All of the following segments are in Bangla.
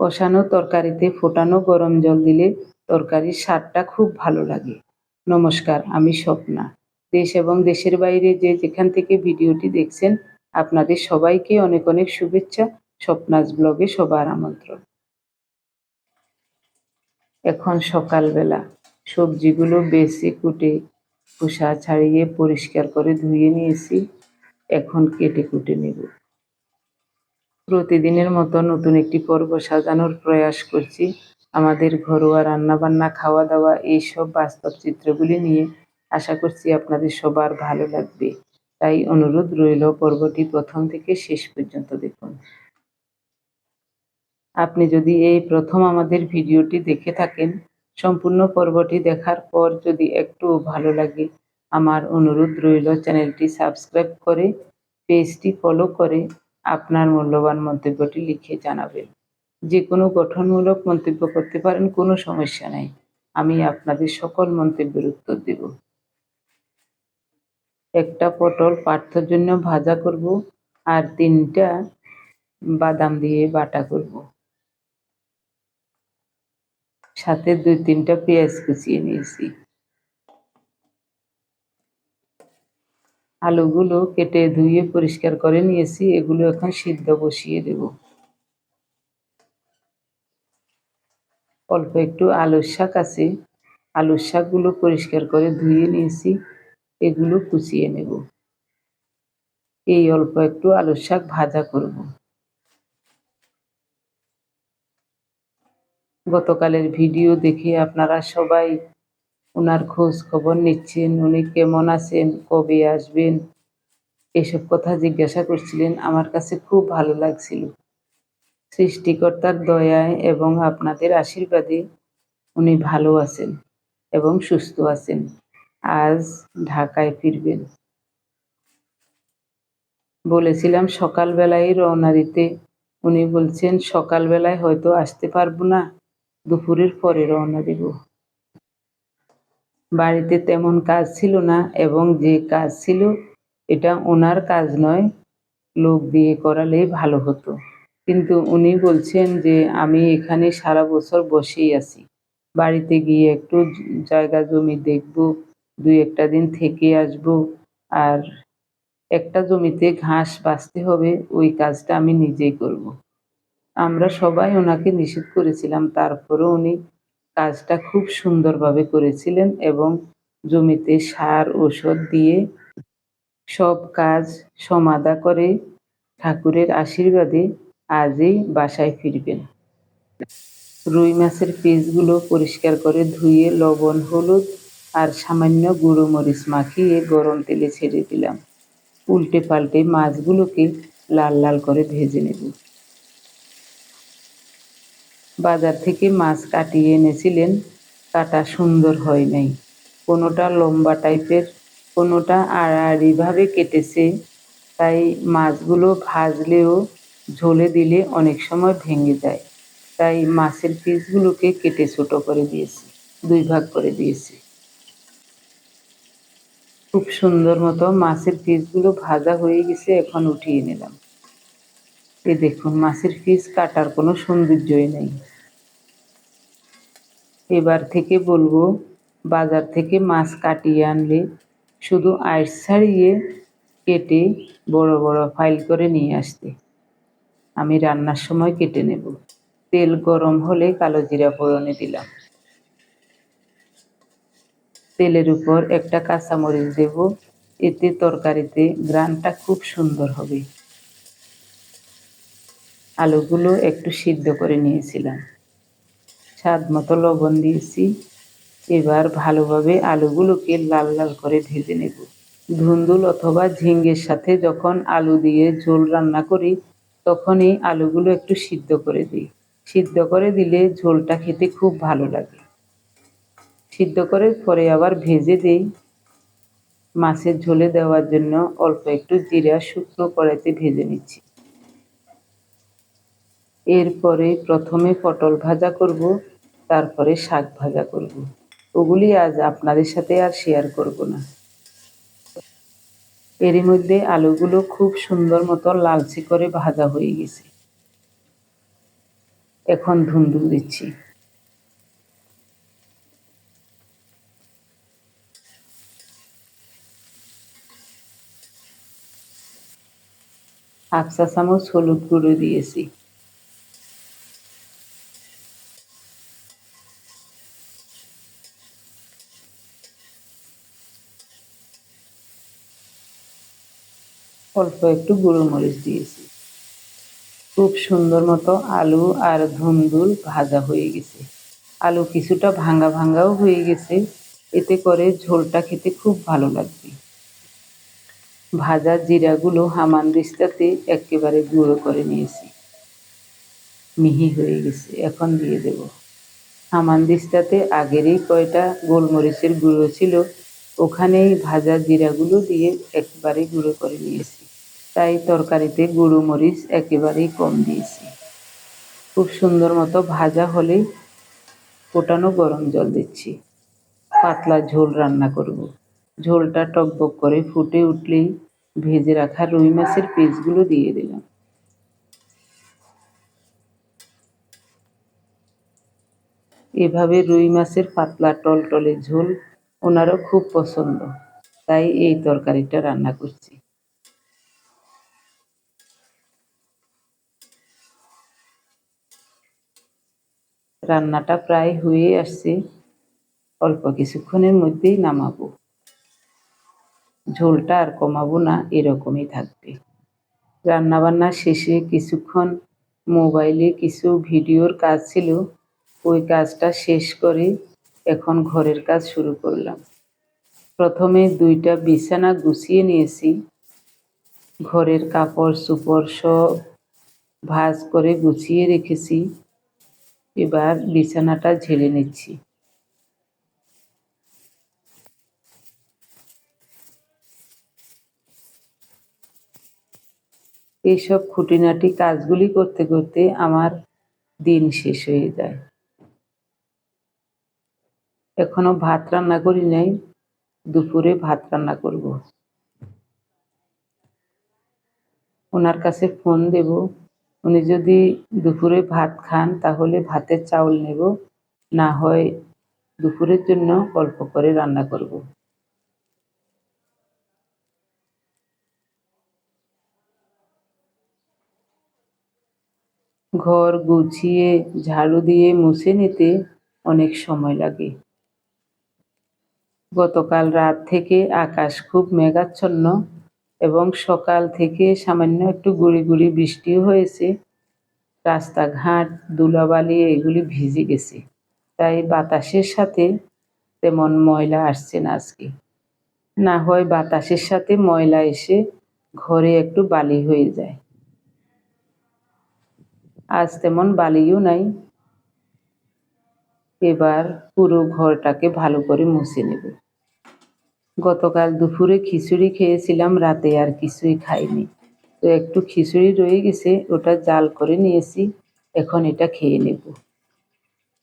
কষানো তরকারিতে ফোটানো গরম জল দিলে তরকারির স্বাদটা খুব ভালো লাগে। নমস্কার, আমি স্বপ্না। দেশ এবং দেশের বাইরে যে যেখান থেকে ভিডিওটি দেখছেন, আপনাদের সবাইকে অনেক অনেক শুভেচ্ছা, স্বপ্নাস ব্লগে সবার আমন্ত্রণ। এখন সকালবেলা, সবজিগুলো বেছে কুটে, খোসা ছাড়িয়ে পরিষ্কার করে ধুয়ে নিয়েছি। এখন কেটে কুটে নেব। প্রতিদিনের মতো নতুন একটি পর্ব সাজানোর প্রয়াস করছি। আমাদের ঘরোয়া রান্নাবান্না খাওয়া দাওয়া এইসব বাস্তব চিত্রগুলি নিয়ে আশা করছি আপনাদের সবার ভালো লাগবে। তাই অনুরোধ রইল পর্বটি প্রথম থেকে শেষ পর্যন্ত দেখুন। আপনি যদি এই প্রথম আমাদের ভিডিওটি দেখে থাকেন, সম্পূর্ণ পর্বটি দেখার পর যদি একটু ভালো লাগে, আমার অনুরোধ রইল চ্যানেলটি সাবস্ক্রাইব করে, পেজটি ফলো করে আপনার মূল্যবান মন্তব্যটি লিখে জানাবেন। যে কোনো গঠনমূলক মন্তব্য করতে পারেন, কোনো সমস্যা নেই। আমি আপনাদের সকল মন্তব্যের উত্তর দেব। একটা পটল পার্থর জন্য ভাজা করব আর তিনটা বাদাম দিয়ে বাটা করব। সাথে দুই তিনটা পেঁয়াজ কুচিয়ে নিয়েছি। আলুগুলো কেটে ধুয়ে পরিষ্কার করে নিয়েছি, এগুলো এখন সিদ্ধ বসিয়ে দেব। অল্প একটু আলুর শাক আছে, আলুর শাকগুলো পরিষ্কার করে ধুয়ে নিয়েছি, এগুলো কুচিয়ে নেব। এই অল্প একটু আলুর শাক ভাজা করব। গতকালের ভিডিও দেখে আপনারা সবাই ওনার খোঁজ খবর নিচ্ছেন। উনি কেমন আছেন? কবে আসবেন? এসব কথা জিজ্ঞাসা করছিলেন। আমার কাছে খুব ভালো লাগছিল। সৃষ্টিকর্তার দয়ায় এবং আপনাদের আশীর্বাদে উনি ভালো আছেন এবং সুস্থ আছেন। আজ ঢাকায় ফিরবেন। বলেছিলাম সকালবেলায় রওনা দিতে। উনি বলছেন, সকালবেলায় হয়তো আসতে পারব না। দুপুরের পরে রওনা দিব। বাড়িতে তেমন কাজ ছিল না এবং যে কাজ ছিল, এটা ওনার কাজ নয়, লোক দিয়ে করালেই ভালো হতো। কিন্তু উনি বলছেন যে, আমি এখানে সারা বছর বসেই আছি। বাড়িতে গিয়ে একটু জায়গা জমি দেখব, দুই একটা দিন থেকে আসব, আর একটা জমিতে ঘাস বাঁচতে হবে, ওই কাজটা আমি নিজেই করব। আমরা সবাই ওনাকে নিষেধ করেছিলাম। তারপরেও উনি কাজটা খুব সুন্দরভাবে করেছিলেন এবং জমিতে সার ওষুধ দিয়ে সব কাজ সমাধা করে ঠাকুরের আশীর্বাদে আজই বাসায় ফিরবেন। রুই মাছের পিসগুলো পরিষ্কার করে ধুয়ে লবণ, হলুদ আর সামান্য গুঁড়ো মরিচ মাখিয়ে গরম তেলে ছেড়ে দিলাম। উল্টে পাল্টে মাছগুলোকে লাল লাল করে ভেজে নেব। বাজার থেকে মাছ কাটিয়ে এনেছিলেন। কাটা সুন্দর হয় নাই। কোনোটা লম্বা টাইপের, কোনোটা আড়াআড়িভাবে কেটেছে। তাই মাছগুলো ভাজলেও ঝোলে দিলে অনেক সময় ভেঙে যায়। তাই মাছের পিসগুলোকে কেটে ছোট করে দিয়েছি, দুই ভাগ করে দিয়েছি। খুব সুন্দর মতো মাছের পিসগুলো ভাজা হয়ে গেছে, এখন উঠিয়ে নিলাম। এ দেখুন, মাছের পিস কাটার কোনো সৌন্দর্যই নেই। এবার থেকে বলব, বাজার থেকে মাছ কাটিয়ে আনলে শুধু আইস ছাড়িয়ে কেটে বড় বড় ফাইল করে নিয়ে আসতে। আমি রান্নার সময় কেটে নেব। তেল গরম হলে কালো জিরা ফোড়নে দিলাম। তেলের উপর একটা কাঁচামরিচ দেব। এতে তরকারিতে গ্রানটা খুব সুন্দর হবে। আলুগুলো একটু সিদ্ধ করে নিয়েছিলাম। স্বাদ মতো লবণ দিয়েছি। এবার ভালোভাবে আলুগুলোকে লাল লাল করে ভেজে নেব। ধুন্দুল অথবা ঝিঙ্গের সাথে যখন আলু দিয়ে ঝোল রান্না করি, তখনই আলুগুলো একটু সিদ্ধ করে দিই। সিদ্ধ করে দিলে ঝোলটা খেতে খুব ভালো লাগে। সিদ্ধ করে পরে আবার ভেজে দিই। মাছের ঝোলে দেওয়ার জন্য অল্প একটু জিরা শুকনো কড়াইতে ভেজে নিচ্ছি। এরপরে প্রথমে পটল ভাজা করব, তারপরে শাক ভাজা করব। ওগুলি আজ আপনাদের সাথে আর শেয়ার করব না। এরই মধ্যে আলুগুলো খুব সুন্দর মতো লালচে করে ভাজা হয়ে গেছে। এখন ধুন্দুল দিচ্ছি। হাফ চামচ হলুদ গুঁড়ো দিয়েছি। অল্প একটু গুঁড়ো মরিচ দিয়েছি। খুব সুন্দর মতো আলু আর ধুন্দুল ভাজা হয়ে গেছে। আলু কিছুটা ভাঙ্গা ভাঙ্গাও হয়ে গেছে। এতে করে ঝোলটা খেতে খুব ভালো লাগবে। ভাজা জিরাগুলো হামান দিস্তাতে একেবারে গুঁড়ো করে নিয়েছি। মিহি হয়ে গেছে, এখন দিয়ে দেব। হামান দিস্তাতে আগেরই কয়টা গোলমরিচের গুঁড়ো ছিল, ওখানেই ভাজা জিরাগুলো দিয়ে একবারে গুঁড়ো করে নিয়েছি। তাই তরকারিতে গুঁড়ো মরিচ একেবারেই কম দিয়েছি। খুব সুন্দর মতো ভাজা হলেই ফোটানো গরম জল দিচ্ছি। পাতলা ঝোল রান্না করব। ঝোলটা টকবক করে ফুটে উঠলেই ভেজে রাখা রুই মাছের পিসগুলো দিয়ে দিলাম। এভাবে রুই মাছের পাতলা টলটলে ঝোল ওনারও খুব পছন্দ, তাই এই তরকারিটা রান্না করছি। রান্নাটা প্রায় হয়ে আসছে। অল্প কিছুক্ষণের মধ্যেই নামাবো। ঝোলটা আর কমাবো না, এরকমই থাকবে। রান্নাবান্না শেষে কিছুক্ষণ মোবাইলে কিছু ভিডিওর কাজ ছিল, ওই কাজটা শেষ করে এখন ঘরের কাজ শুরু করলাম। প্রথমে দুইটা বিছানা গুছিয়ে নিয়েছি। ঘরের কাপড় চোপড় সব ভাঁজ করে গুছিয়ে রেখেছি। এবার বিছানাটা ঝেড়ে নিচ্ছি। এইসব খুঁটিনাটি কাজগুলি করতে করতে আমার দিন শেষ হয়ে যায়। এখনও ভাত রান্না করি নাই, দুপুরে ভাত রান্না করব। ওনার কাছে ফোন দেব। উনি যদি দুপুরে ভাত খান, তাহলে ভাতের চাউল নেব। না হয় দুপুরের জন্য অল্প করে রান্না করব। ঘর গুছিয়ে ঝাড়ু দিয়ে মুছে নিতে অনেক সময় লাগে। গতকাল রাত থেকে আকাশ খুব মেঘাচ্ছন্ন। এবং সকাল থেকে সামান্য একটু গুড়ি গুড়ি বৃষ্টিও হয়েছে। রাস্তাঘাট, ধুলাবালি, এগুলি ভিজে গেছে। তাই বাতাসের সাথে তেমন ময়লা আসছে না আজকে। না হয় বাতাসের সাথে ময়লা এসে ঘরে একটু বালি হয়ে যায়। আজ তেমন বালিও নাই। এবার পুরো ঘরটাকে ভালো করে মুছে নেব। গতকাল দুপুরে খিচুড়ি খেয়েছিলাম, রাতে আর কিছুই খাইনি। তো একটু খিচুড়ি রয়ে গেছে, ওটা জাল করে নিয়েছি, এখন এটা খেয়ে নেব।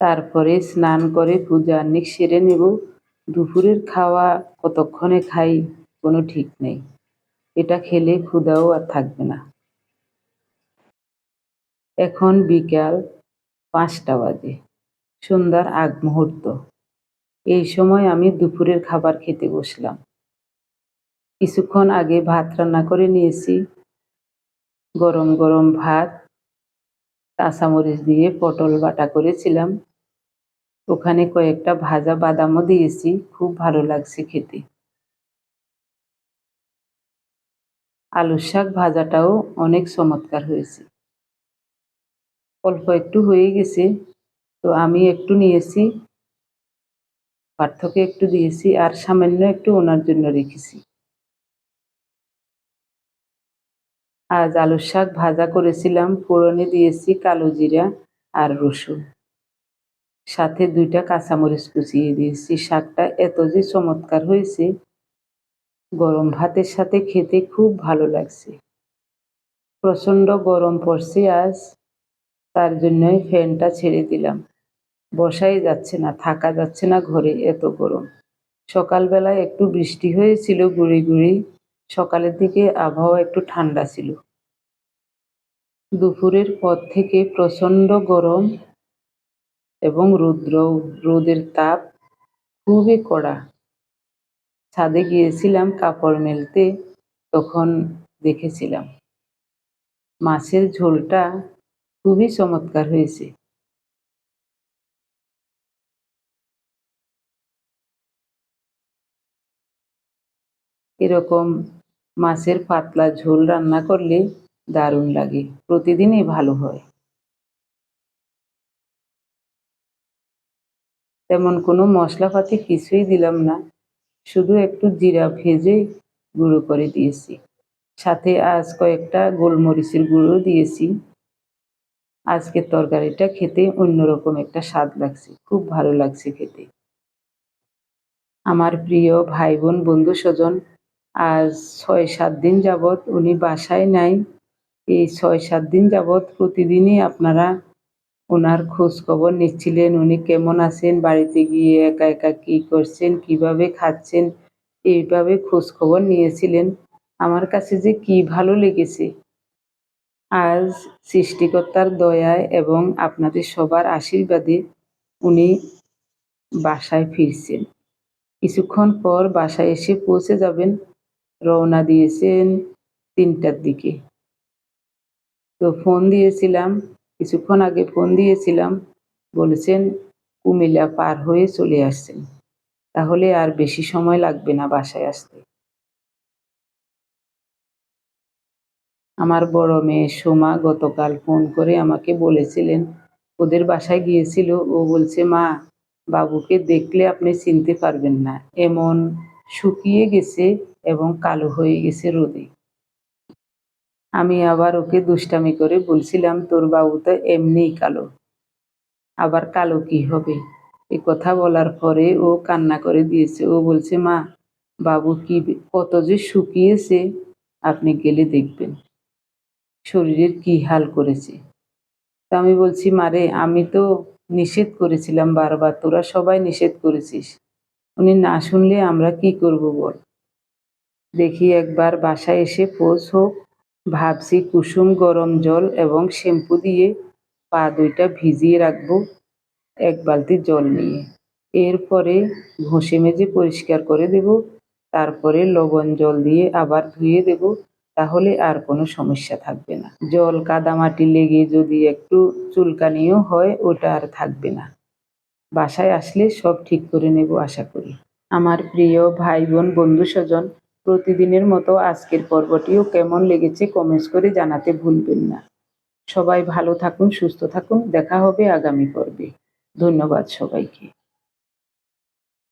তারপরে স্নান করে পূজা আহ্নিক সেরে নেব। দুপুরের খাওয়া কতক্ষণে খাই কোনো ঠিক নেই। এটা খেলে ক্ষুদাও আর থাকবে না। এখন বিকাল পাঁচটা বাজে, সন্ধ্যার আগ মুহূর্ত এই সময় আমি দুপুরের খাবার খেতে বসলাম। কিছুক্ষণ আগে ভাত রান্না করে নিয়েছি। গরম গরম ভাত, কাঁচামরিচ দিয়ে পটল বাটা করেছিলাম। ওখানে কয়েকটা ভাজা বাদামও দিয়েছি, খুব ভালো লাগছে খেতে। আলুর শাক ভাজাটাও অনেক চমৎকার হয়েছে। অল্প একটু হয়ে গেছে, তো আমি একটু নিয়েছি পার্থকে একটু দিয়েছি আর সামান্য একটু ওনার জন্য রেখেছি। আজ আলুর শাক ভাজা করেছিলাম, ফোড়নে দিয়েছি কালো জিরা আর রসুন। সাথে দুইটা কাঁচামরিচ কুচিয়ে দিয়েছি। শাকটা এত যে চমৎকার হয়েছে, গরম ভাতের সাথে খেতে খুব ভালো লাগছে। প্রচণ্ড গরম পড়ছে আজ, তার জন্যই ফ্যানটা ছেড়ে দিলাম। বসাই যাচ্ছে না, থাকা যাচ্ছে না ঘরে এত গরম। সকালবেলায় একটু বৃষ্টি হয়েছিল, গুড়ি গুড়ি। সকালের দিকে আবহাওয়া একটু ঠান্ডা ছিল। দুপুরের পর থেকে প্রচণ্ড গরম এবং রৌদ্র, রোদের তাপ খুবই কড়া। ছাদে গিয়েছিলাম কাপড় মেলতে, তখন দেখেছিলাম। মাছের ঝোলটা খুবই চমৎকার হয়েছে। এরকম মাছের পাতলা ঝোল রান্না করলে দারুণ লাগে। প্রতিদিনই ভালো হয়। তেমন কোনো মশলাপাতি কিছুই দিলাম না। শুধু একটু জিরা ভেজে গুঁড়ো করে দিয়েছি। সাথে আজ কয়েকটা গোলমরিচের গুঁড়ো দিয়েছি। আজকের তরকারিটা খেতে অন্যরকম একটা স্বাদ লাগছে, খুব ভালো লাগছে খেতে। আমার প্রিয় ভাই বোন বন্ধু স্বজন আজ ছয়, সাত দিন যাবৎ উনি বাসায় নাই। এই ছয়, সাত দিন যাবৎ প্রতিদিনই আপনারা ওনার খোঁজ খবর নিচ্ছিলেন। উনি কেমন আছেন? বাড়িতে গিয়ে একা একা কী করছেন? কীভাবে খাচ্ছেন? এইভাবে খোঁজ খবর নিয়েছিলেন। আমার কাছে যে কি ভালো লেগেছে, আজ সৃষ্টিকর্তার দয়ায় এবং আপনাদের সবার আশীর্বাদে উনি বাসায় ফিরছেন। কিছুক্ষণ পর বাসায় এসে পৌঁছে যাবেন। রওনা দিয়েছেন তিনটার দিকে। তো ফোন দিয়েছিলাম, কিছুক্ষণ আগে ফোন দিয়েছিলাম, বলেছেন, কুমিল্লা পার হয়ে চলে আসছেন। তাহলে আর বেশি সময় লাগবে না বাসায় আসতে। আমার বড় মেয়ে সোমা গতকাল ফোন করে আমাকে বলেছিলেন, ওদের বাসায় গিয়েছিল। ও বলছে, মা, বাবুকে দেখলে আপনি চিনতে পারবেন না। এমন শুকিয়ে গেছে এবং কালো হয়ে গেছে রোদে। আমি আবার ওকে দুষ্টামি করে বলছিলাম, তোর বাবু তো এমনিই কালো। আবার কালো কি হবে? এ কথা বলার পরে ও কান্না করে দিয়েছে। ও বলছে, মা, বাবু কি কত যে শুকিয়েছে, আপনি গেলে দেখবেন। শরীরের কি হাল করেছে? তা আমি বলছি মারে আমি তো নিষেধ করেছিলাম বারবার। তোরা সবাই নিষেধ করেছিস। উনি না শুনলে আমরা কি করব বল? দেখি একবার বাসায় এসে পোষ হোক ভাবছি কুসুম গরম জল এবং শ্যাম্পু দিয়ে পা দুইটা ভিজিয়ে রাখব, এক বালতি জল নিয়ে। এরপরে ঘষে মেজে পরিষ্কার করে দেব, তারপরে লবণ জল দিয়ে আবার ধুয়ে দেব, তাহলে আর কোনো সমস্যা থাকবে না। জল কাদামাটি লেগে যদি একটু চুলকানিও হয়, ওটা আর থাকবে না। বাসায় আসলে সব ঠিক করে নেব, আশা করি। আমার প্রিয় ভাই বোন বন্ধু স্বজন প্রতিদিনের মতো আজকের পর্বটিও কেমন লেগেছে কমেন্টস করে জানাতে ভুলবেন না। সবাই ভালো থাকুন, সুস্থ থাকুন। দেখা হবে আগামী পর্বে। ধন্যবাদ সবাইকে।